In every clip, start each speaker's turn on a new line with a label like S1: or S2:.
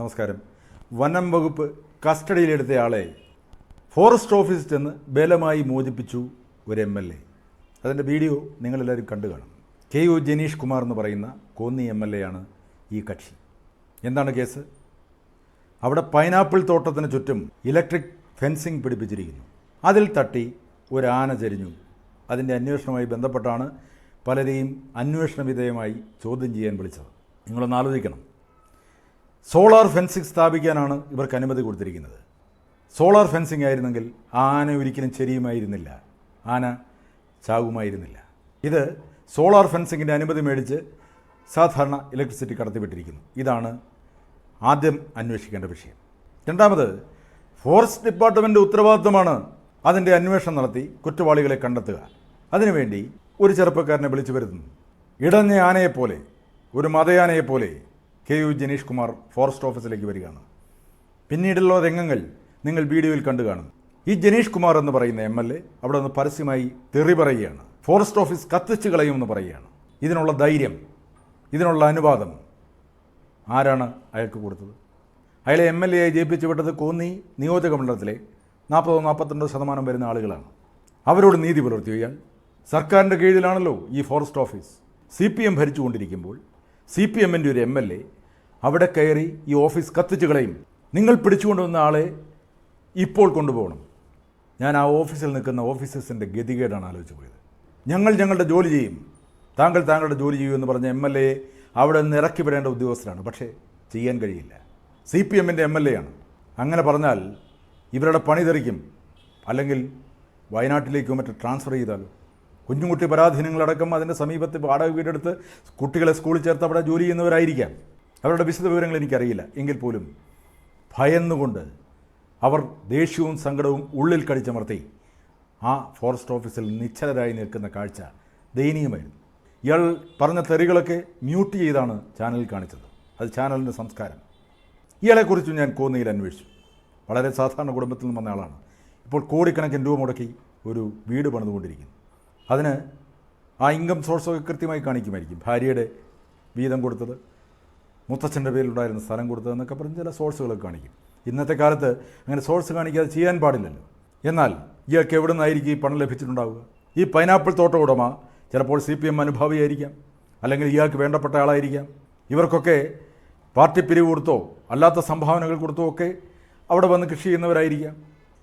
S1: നമസ്കാരം. വനം വകുപ്പ് കസ്റ്റഡിയിലെടുത്തയാളെ ഫോറസ്റ്റ് ഓഫീസിൽ ചെന്ന് ബലമായി മോചിപ്പിച്ചു ഒരു എം എൽ എ. അതിന്റെ വീഡിയോ നിങ്ങളെല്ലാവരും കണ്ടു കാണും. കെ യു ജനീഷ് കുമാർ എന്ന് പറയുന്ന കോന്നി എം എൽ എ ആണ് ഈ കക്ഷി. എന്താണ് കേസ്? അവിടെ പൈനാപ്പിൾ തോട്ടത്തിന് ചുറ്റും ഇലക്ട്രിക് ഫെൻസിങ് പിടിപ്പിച്ചിരിക്കുന്നു. അതിൽ തട്ടി ഒരു ആന ചരിഞ്ഞു. അതിന്റെ അന്വേഷണവുമായി ബന്ധപ്പെട്ടാണ് പലരെയും അന്വേഷണ വിധേയമായി ചോദ്യം ചെയ്യാൻ വിളിച്ചത്. നിങ്ങളൊന്ന് ആലോചിക്കണം. സോളാർ ഫെൻസിങ് സ്ഥാപിക്കാനാണ് ഇവർക്ക് അനുമതി കൊടുത്തിരിക്കുന്നത്. സോളാർ ഫെൻസിങ് ആയിരുന്നെങ്കിൽ ആന ഒരിക്കലും ചെരിയുമായിരുന്നില്ല. ആന ചാകുമായിരുന്നില്ല ഇത് സോളാർ ഫെൻസിങ്ങിന്റെ അനുമതി മേടിച്ച് സാധാരണ ഇലക്ട്രിസിറ്റി കടത്തിവിട്ടിരിക്കുന്നു. ഇതാണ് ആദ്യം അന്വേഷിക്കേണ്ട വിഷയം. രണ്ടാമത് ഫോറസ്റ്റ് ഡിപ്പാർട്ട്മെന്റ് ഉത്തരവാദിത്തമാണ് അതിന്റെ അന്വേഷണം നടത്തി കുറ്റവാളികളെ കണ്ടെത്തുക. അതിനുവേണ്ടി ഒരു ചെറുപ്പക്കാരനെ വിളിച്ചു വരുത്തുന്നു. ഇടഞ്ഞ ആനയെപ്പോലെ ഒരു മതയാനയെപ്പോലെ K U Janeesh Kumar forest ഓഫീസിലേക്ക് വരികയാണ്. പിന്നീടുള്ള രംഗങ്ങൾ നിങ്ങൾ വീഡിയോയിൽ കണ്ടു കാണും. ഈ ജനീഷ് കുമാർ എന്ന് പറയുന്ന എം എൽ എ അവിടെ നിന്ന് പരസ്യമായി തെറി പറയുകയാണ്. ഫോറസ്റ്റ് ഓഫീസ് കത്തിച്ചു കളയുമെന്ന് പറയുകയാണ്. ഇതിനുള്ള ധൈര്യം ഇതിനുള്ള അനുവാദം ആരാണ് അയാൾക്ക് കൊടുത്തത്? അയാളെ എം എൽ എ ആയി ജയിപ്പിച്ചു വിട്ടത് കോന്നി നിയോജക മണ്ഡലത്തിലെ നാൽപ്പതോ നാൽപ്പത്തിരണ്ടോ ശതമാനം വരുന്ന ആളുകളാണ്. അവരോട് നീതി പുലർത്തിയോ ഇയാൾ സർക്കാരിന്റെ കീഴിലാണല്ലോ ഈ forest office. C P M ഭരിച്ചുകൊണ്ടിരിക്കുമ്പോൾ C P എമ്മിന്റെ ഒരു എം എൽ എ അവിടെ കയറി ഈ ഓഫീസ് കത്തിച്ചു കളയും. നിങ്ങൾ പിടിച്ചുകൊണ്ടുവന്ന ആളെ ഇപ്പോൾ കൊണ്ടുപോകണം. ഞാൻ ആ ഓഫീസിൽ നിൽക്കുന്ന ഓഫീസേഴ്സിന്റെ ഗതികേടാണ് ആലോചിച്ച് പോയത്. ഞങ്ങൾ ഞങ്ങളുടെ ജോലി ചെയ്യും. താങ്കൾ താങ്കളുടെ ജോലി ചെയ്യൂ എന്ന് പറഞ്ഞ എം എൽ എ അവിടെ നിന്ന് ഇറക്കി വിടേണ്ട ഉദ്യോഗസ്ഥരാണ് പക്ഷേ ചെയ്യാൻ കഴിയില്ല. സി പി എമ്മിന്റെ എം എൽ എ ആണ്. അങ്ങനെ പറഞ്ഞാൽ ഇവരുടെ പണി തെറിക്കും. അല്ലെങ്കിൽ വയനാട്ടിലേക്കോ മറ്റോ ട്രാൻസ്ഫർ ചെയ്താലോ കുഞ്ഞുകുട്ടി പരാധീനങ്ങളടക്കം അതിന്റെ സമീപത്ത് വാടക വീടെടുത്ത് കുട്ടികളെ സ്കൂളിൽ ചേർത്ത് അവിടെ ജോലി ചെയ്യുന്നവരായിരിക്കാം. അവരുടെ വിശദ വിവരങ്ങൾ എനിക്കറിയില്ല. എങ്കിൽ പോലും ഭയന്നുകൊണ്ട് അവർ ദേഷ്യവും സങ്കടവും ഉള്ളിൽ കടിച്ചമർത്തി ആ ഫോറസ്റ്റ് ഓഫീസിൽ നിശ്ചലരായി നിൽക്കുന്ന കാഴ്ച ദയനീയമായിരുന്നു. ഇയാൾ പറഞ്ഞ തെറികളൊക്കെ മ്യൂട്ട് ചെയ്താണ് ചാനലിൽ കാണിച്ചത്. അത് ചാനലിന്റെ സംസ്കാരം. ഇയാളെക്കുറിച്ച് ഞാൻ കോന്നിയിൽ അന്വേഷിച്ചു. വളരെ സാധാരണ കുടുംബത്തിൽ നിന്ന് വന്ന ആളാണ്. ഇപ്പോൾ കോടിക്കണക്കിന് രൂപ മുടക്കി ഒരു വീട് പണിതുകൊണ്ടിരിക്കുന്നു. അതിന് ആ ഇൻകം സോഴ്സൊക്കെ കൃത്യമായി കാണിക്കുമായിരിക്കും ഭാര്യയുടെ വീതം കൊടുത്തത്. മുത്തച്ഛന്റെ പേരിലുണ്ടായിരുന്ന സ്ഥലം കൊടുത്തതെന്നൊക്കെ പറഞ്ഞ് ചില സോഴ്സുകളൊക്കെ കാണിക്കും. ഇന്നത്തെ കാലത്ത് അങ്ങനെ സോഴ്സ് കാണിക്കാതെ ചെയ്യാൻ പാടില്ലല്ലോ. എന്നാൽ ഇയാൾക്ക് എവിടെ നിന്നായിരിക്കും ഈ പണം ലഭിച്ചിട്ടുണ്ടാവുക? ഈ പൈനാപ്പിൾ തോട്ട ഉടമ ചിലപ്പോൾ സി പി എം അനുഭാവിയായിരിക്കാം. അല്ലെങ്കിൽ ഇയാൾക്ക് വേണ്ടപ്പെട്ട ആളായിരിക്കാം. ഇവർക്കൊക്കെ പാർട്ടി പിരിവ് കൊടുത്തോ അല്ലാത്ത സംഭാവനകൾ കൊടുത്തോ ഒക്കെ അവിടെ വന്ന് കൃഷി ചെയ്യുന്നവരായിരിക്കാം.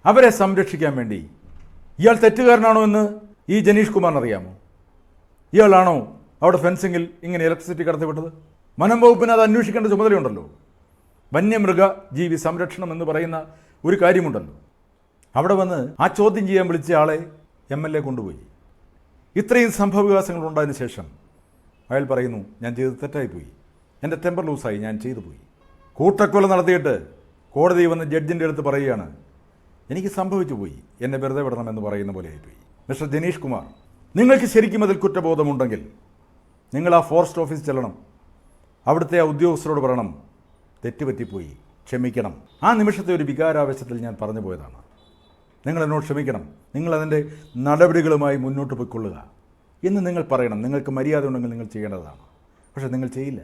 S1: അവരെ സംരക്ഷിക്കാൻ വേണ്ടി ഇയാൾ തെറ്റുകാരനാണോ എന്ന് ഈ ജനീഷ് കുമാറിന് അറിയാമോ ഇയാളാണോ അവിടെ ഫെൻസിങ്ങിൽ ഇങ്ങനെ ഇലക്ട്രിസിറ്റി കടത്തിവിട്ടത്? വനം വകുപ്പിന് അത് അന്വേഷിക്കേണ്ട ചുമതലയുണ്ടല്ലോ. വന്യമൃഗ ജീവി സംരക്ഷണം എന്ന് പറയുന്ന ഒരു കാര്യമുണ്ടല്ലോ. അവിടെ വന്ന് ആ ചോദ്യം ചെയ്യാൻ വിളിച്ച ആളെ എം എൽ എ കൊണ്ടുപോയി. ഇത്രയും സംഭവവികാസങ്ങൾ ഉണ്ടായതിനു ശേഷം. അയാൾ പറയുന്നു ഞാൻ ചെയ്ത് തെറ്റായിപ്പോയി. എന്റെ ടെമ്പർ ലൂസായി ഞാൻ ചെയ്തു പോയി. കൂട്ടക്കൊല നടത്തിയിട്ട് കോടതി വന്ന് ജഡ്ജിന്റെ അടുത്ത് പറയുകയാണ് എനിക്ക് സംഭവിച്ചു പോയി. എന്നെ വെറുതെ വിടണമെന്ന് പറയുന്ന പോലെ ആയിപ്പോയി. മിസ്റ്റർ ജനീഷ് കുമാർ നിങ്ങൾക്ക് ശരിക്കും അതിൽ കുറ്റബോധമുണ്ടെങ്കിൽ നിങ്ങൾ ആ ഫോറസ്റ്റ് ഓഫീസ് ചെല്ലണം. അവിടുത്തെ ഉദ്യോഗസ്ഥരോട് പറയണം തെറ്റുപറ്റിപ്പോയി ക്ഷമിക്കണം. ആ നിമിഷത്തെ ഒരു വികാരാവേശത്തിൽ ഞാൻ പറഞ്ഞു പോയതാണ്. നിങ്ങൾ എന്നോട് ക്ഷമിക്കണം. നിങ്ങൾ അതിന്റെ നടപടികളുമായി മുന്നോട്ട് പോയിക്കൊള്ളുക. എന്ന് നിങ്ങൾ പറയണം. നിങ്ങൾക്ക് മര്യാദ ഉണ്ടെങ്കിൽ നിങ്ങൾ ചെയ്യേണ്ടതാണ്. പക്ഷെ നിങ്ങൾ ചെയ്യില്ല.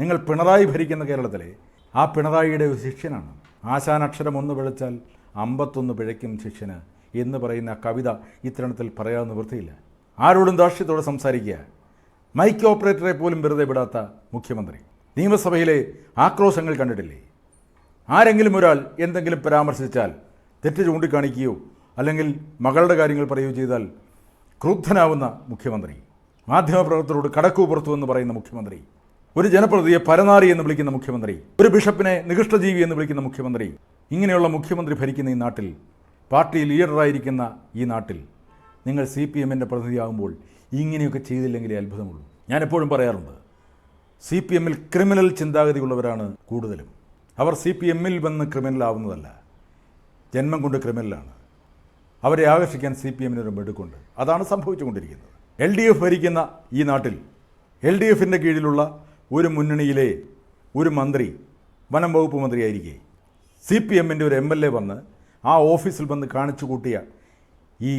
S1: നിങ്ങൾ പിണറായി ഭരിക്കുന്ന കേരളത്തിലെ ആ പിണറായിയുടെ ഒരു ശിഷ്യനാണ്. ആശാൻ അക്ഷരം ഒന്ന് പിഴച്ചാൽ അമ്പത്തൊന്ന് പിഴയ്ക്കും ശിഷ്യന് എന്ന് പറയുന്ന കവിത ഇത്തരണത്തിൽ പറയാൻ നിവൃത്തിയില്ല ആരോടും ദാർഷ്യത്തോടെ സംസാരിക്കുക. മൈക്ക് ഓപ്പറേറ്ററെ പോലും വെറുതെ വിടാത്ത മുഖ്യമന്ത്രി. നിയമസഭയിലെ ആക്രോശങ്ങൾ കണ്ടിട്ടില്ലേ? ആരെങ്കിലും ഒരാൾ എന്തെങ്കിലും പരാമർശിച്ചാൽ തെറ്റ് ചൂണ്ടിക്കാണിക്കുകയോ അല്ലെങ്കിൽ മകളുടെ കാര്യങ്ങൾ പറയുകയോ ചെയ്താൽ ക്രുദ്ധനാവുന്ന മുഖ്യമന്ത്രി. മാധ്യമപ്രവർത്തകരോട് കടക്കു പുറത്തു എന്ന് പറയുന്ന മുഖ്യമന്ത്രി. ഒരു ജനപ്രതിയെ പരനാറി എന്ന് വിളിക്കുന്ന മുഖ്യമന്ത്രി. ഒരു ബിഷപ്പിനെ നികൃഷ്ടജീവി എന്ന് വിളിക്കുന്ന മുഖ്യമന്ത്രി. ഇങ്ങനെയുള്ള മുഖ്യമന്ത്രി ഭരിക്കുന്ന ഈ നാട്ടിൽ പാർട്ടി ലീഡറായിരിക്കുന്ന ഈ നാട്ടിൽ നിങ്ങൾ സി പി എമ്മിന്റെ പ്രതിനിധിയാകുമ്പോൾ ഇങ്ങനെയൊക്കെ ചെയ്തില്ലെങ്കിലേ അത്ഭുതമുള്ളൂ. ഞാൻ എപ്പോഴും പറയാറുണ്ട് സി പി എമ്മിൽ ക്രിമിനൽ ചിന്താഗതിയുള്ളവരാണ് കൂടുതലും. അവർ സി പി എമ്മിൽ വന്ന് ക്രിമിനൽ ആവുന്നതല്ല. ജന്മം കൊണ്ട് ക്രിമിനലാണ് അവരെ ആകർഷിക്കാൻ സി പി എമ്മിനൊരു മെടുക്കുണ്ട്. അതാണ് സംഭവിച്ചുകൊണ്ടിരിക്കുന്നത്. എൽ ഡി എഫ് ഭരിക്കുന്ന ഈ നാട്ടിൽ എൽ ഡി എഫിന്റെ കീഴിലുള്ള ഒരു മുന്നണിയിലെ ഒരു മന്ത്രി വനം വകുപ്പ് മന്ത്രിയായിരിക്കെ. സി പി എമ്മിന്റെ ഒരു എം എൽ എ വന്ന് ആ ഓഫീസിൽ വന്ന് കാണിച്ചു കൂട്ടിയ ഈ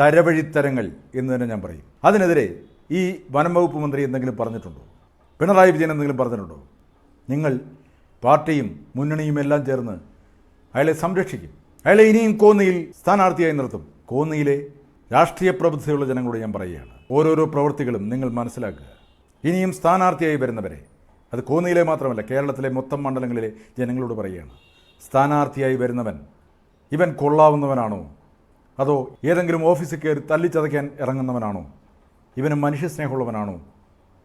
S1: തരവഴിത്തരങ്ങൾ എന്ന് തന്നെ ഞാൻ പറയും. അതിനെതിരെ ഈ വനം വകുപ്പ് മന്ത്രി എന്തെങ്കിലും പറഞ്ഞിട്ടുണ്ടോ? പിണറായി വിജയൻ എന്തെങ്കിലും പറഞ്ഞിട്ടുണ്ടോ? നിങ്ങൾ പാർട്ടിയും മുന്നണിയും എല്ലാം ചേർന്ന് അയാളെ സംരക്ഷിക്കും. അയാളെ ഇനിയും കോന്നിയിൽ സ്ഥാനാർത്ഥിയായി നിർത്തും. കോന്നിയിലെ രാഷ്ട്രീയ പ്രബുദ്ധതയുള്ള ജനങ്ങളോട് ഞാൻ പറയുകയാണ്. ഓരോരോ പ്രവൃത്തികളും നിങ്ങൾ മനസ്സിലാക്കുക. ഇനിയും സ്ഥാനാർത്ഥിയായി വരുന്നവരെ അത് കോന്നിയിലെ മാത്രമല്ല കേരളത്തിലെ മൊത്തം മണ്ഡലങ്ങളിലെ ജനങ്ങളോട് പറയുകയാണ്. സ്ഥാനാർത്ഥിയായി വരുന്നവൻ ഇവൻ കൊള്ളാവുന്നവനാണോ? അതോ ഏതെങ്കിലും ഓഫീസിൽ കയറി തല്ലിച്ചതയ്ക്കാൻ ഇറങ്ങുന്നവനാണോ? ഇവന് മനുഷ്യസ്നേഹമുള്ളവനാണോ?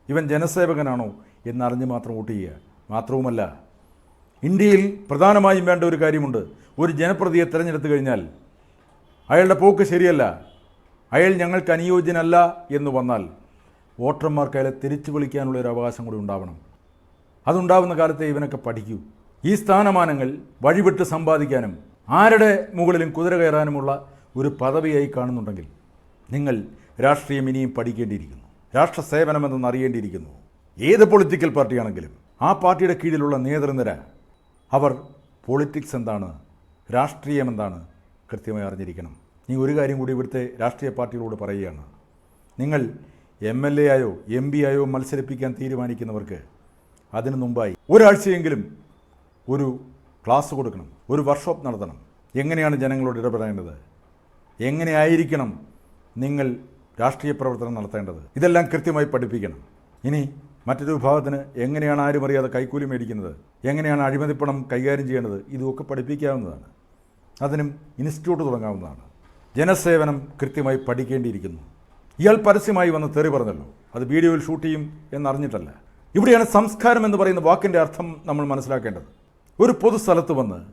S1: ഇവൻ ജനസേവകനാണോ? എന്നറിഞ്ഞ് മാത്രം വോട്ട് ചെയ്യുക. മാത്രവുമല്ല ഇന്ത്യയിൽ പ്രധാനമായും വേണ്ട ഒരു കാര്യമുണ്ട്. ഒരു ജനപ്രതിയെ തിരഞ്ഞെടുത്തു കഴിഞ്ഞാൽ അയാളുടെ പോക്ക് ശരിയല്ല. അയാൾ ഞങ്ങൾക്ക് അനുയോജ്യനല്ല എന്ന് വന്നാൽ വോട്ടർമാർക്ക് അയാളെ തിരിച്ചു വിളിക്കാനുള്ള ഒരു അവകാശം കൂടി ഉണ്ടാവണം. അതുണ്ടാവുന്ന കാലത്തെ ഇവനൊക്കെ പഠിക്കൂ. ഈ സ്ഥാനമാനങ്ങൾ വഴിവിട്ട് സമ്പാദിക്കാനും ആരുടെ മുകളിലും കുതിര കയറാനുമുള്ള ഒരു പദവിയായി കാണുന്നുണ്ടെങ്കിൽ നിങ്ങൾ രാഷ്ട്രീയം ഇനിയും പഠിക്കേണ്ടിയിരിക്കുന്നു. രാഷ്ട്ര സേവനമെന്ന് അറിയേണ്ടിയിരിക്കുന്നു. ഏത് പൊളിറ്റിക്കൽ പാർട്ടിയാണെങ്കിലും ആ പാർട്ടിയുടെ കീഴിലുള്ള നേതൃനിര അവർ പൊളിറ്റിക്സ് എന്താണ് രാഷ്ട്രീയം എന്താണ് കൃത്യമായി അറിഞ്ഞിരിക്കണം. നീ ഒരു കാര്യം കൂടി ഇവിടുത്തെ രാഷ്ട്രീയ പാർട്ടികളോട് പറയുകയാണ്. നിങ്ങൾ എം എൽ എ ആയോ എം പി ആയോ മത്സരിപ്പിക്കാൻ തീരുമാനിക്കുന്നവർക്ക് അതിനു മുമ്പായി ഒരാഴ്ചയെങ്കിലും ഒരു ക്ലാസ് കൊടുക്കണം ഒരു വർക്ക്ഷോപ്പ് നടത്തണം. എങ്ങനെയാണ് ജനങ്ങളോട് ഇടപെടേണ്ടത്? എങ്ങനെയായിരിക്കണം നിങ്ങൾ രാഷ്ട്രീയ പ്രവർത്തനം നടത്തേണ്ടത്? ഇതെല്ലാം കൃത്യമായി പഠിപ്പിക്കണം. ഇനി മറ്റൊരു വിഭാഗത്തിന് എങ്ങനെയാണ് ആരും അറിയാതെ കൈക്കൂലി മേടിക്കുന്നത്? എങ്ങനെയാണ് അഴിമതിപ്പണം കൈകാര്യം ചെയ്യേണ്ടത്? ഇതുമൊക്കെ പഠിപ്പിക്കാവുന്നതാണ്. അതിനും ഇൻസ്റ്റിറ്റ്യൂട്ട് തുടങ്ങാവുന്നതാണ്. ജനസേവനം കൃത്യമായി പഠിക്കേണ്ടിയിരിക്കുന്നു. ഇയാൾ പരസ്യമായി വന്ന് തെറി പറഞ്ഞല്ലോ. അത് വീഡിയോയിൽ ഷൂട്ട് ചെയ്യും എന്നറിഞ്ഞിട്ടല്ല. ഇവിടെയാണ് സംസ്കാരം എന്ന് പറയുന്ന വാക്കിന്റെ അർത്ഥം നമ്മൾ മനസ്സിലാക്കേണ്ടത്. ഒരു പൊതുസ്ഥലത്ത് വന്ന്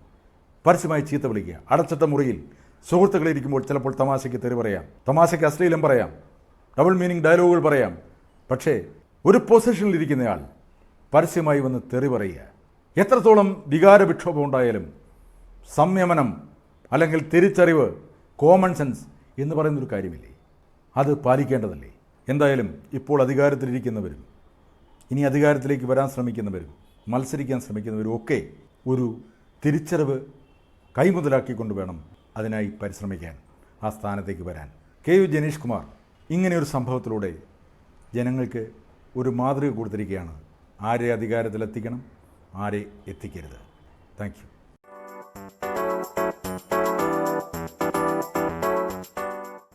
S1: പരസ്യമായി ചീത്ത വിളിക്കുക അടച്ചിട്ട മുറിയിൽ സുഹൃത്തുക്കളിരിക്കുമ്പോൾ ചിലപ്പോൾ തമാശയ്ക്ക് തെറി പറയാം. തമാശയ്ക്ക് അശ്ലീലം പറയാം. ഡബിൾ മീനിങ് ഡയലോഗുകൾ പറയാം. പക്ഷേ ഒരു പൊസിഷനിലിരിക്കുന്നയാൾ പരസ്യമായി വന്ന് തെറി പറയുക. എത്രത്തോളം വികാര വിക്ഷോഭം ഉണ്ടായാലും സംയമനം അല്ലെങ്കിൽ തിരിച്ചറിവ് കോമൺ സെൻസ് എന്ന് പറയുന്നൊരു കാര്യമില്ലേ? അത് പാലിക്കേണ്ടതല്ലേ? എന്തായാലും ഇപ്പോൾ അധികാരത്തിലിരിക്കുന്നവരും ഇനി അധികാരത്തിലേക്ക് വരാൻ ശ്രമിക്കുന്നവരും മത്സരിക്കാൻ ശ്രമിക്കുന്നവരും ഒക്കെ ഒരു തിരിച്ചറിവ് കൈമുതലാക്കിക്കൊണ്ട് വേണം അതിനായി പരിശ്രമിക്കാൻ ആ സ്ഥാനത്തേക്ക് വരാൻ. കെ യു ജനീഷ് കുമാർ ഇങ്ങനെയൊരു സംഭവത്തിലൂടെ ജനങ്ങൾക്ക് ഒരു മാതൃക കൊടുത്തിരിക്കുകയാണ്. ആരെ അധികാരത്തിലെത്തിക്കണം? ആരെ എത്തിക്കരുത്? താങ്ക്